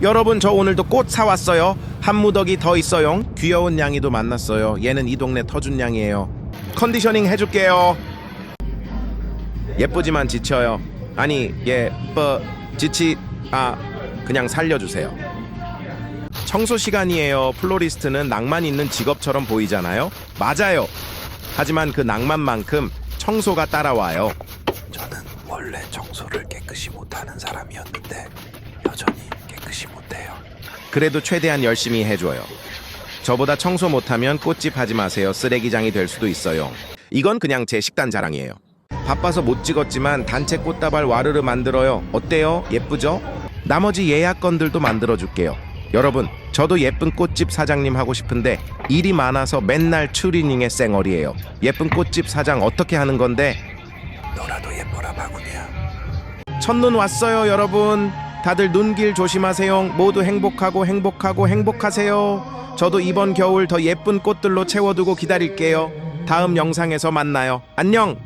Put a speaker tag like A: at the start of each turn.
A: 여러분 저 오늘도 꽃 사왔어요. 한 무더기 더 있어요. 귀여운 양이도 만났어요. 얘는 이 동네 터준 양이에요. 컨디셔닝 해줄게요. 예쁘지만 지쳐요. 아니 예뻐 지치 아 그냥 살려주세요. 청소 시간이에요. 플로리스트는 낭만 있는 직업처럼 보이잖아요. 맞아요. 하지만 그 낭만만큼 청소가 따라와요.
B: 저는 원래 청소를 깨끗이 못하는 사람이었는데 여전히 깨끗이 못해요.
A: 그래도 최대한 열심히 해줘요. 저보다 청소 못하면 꽃집 하지 마세요. 쓰레기장이 될 수도 있어요. 이건 그냥 제 식단 자랑이에요. 바빠서 못 찍었지만 단체 꽃다발 와르르 만들어요. 어때요? 예쁘죠? 나머지 예약건들도 만들어줄게요. 여러분, 저도 예쁜 꽃집 사장님 하고 싶은데 일이 많아서 맨날 추리닝에 쌩얼이에요. 예쁜 꽃집 사장 어떻게 하는 건데?
B: 너라도 예뻐라 바구니야.
A: 첫눈 왔어요, 여러분. 다들 눈길 조심하세요. 모두 행복하고 행복하고 행복하세요. 저도 이번 겨울 더 예쁜 꽃들로 채워두고 기다릴게요. 다음 영상에서 만나요. 안녕.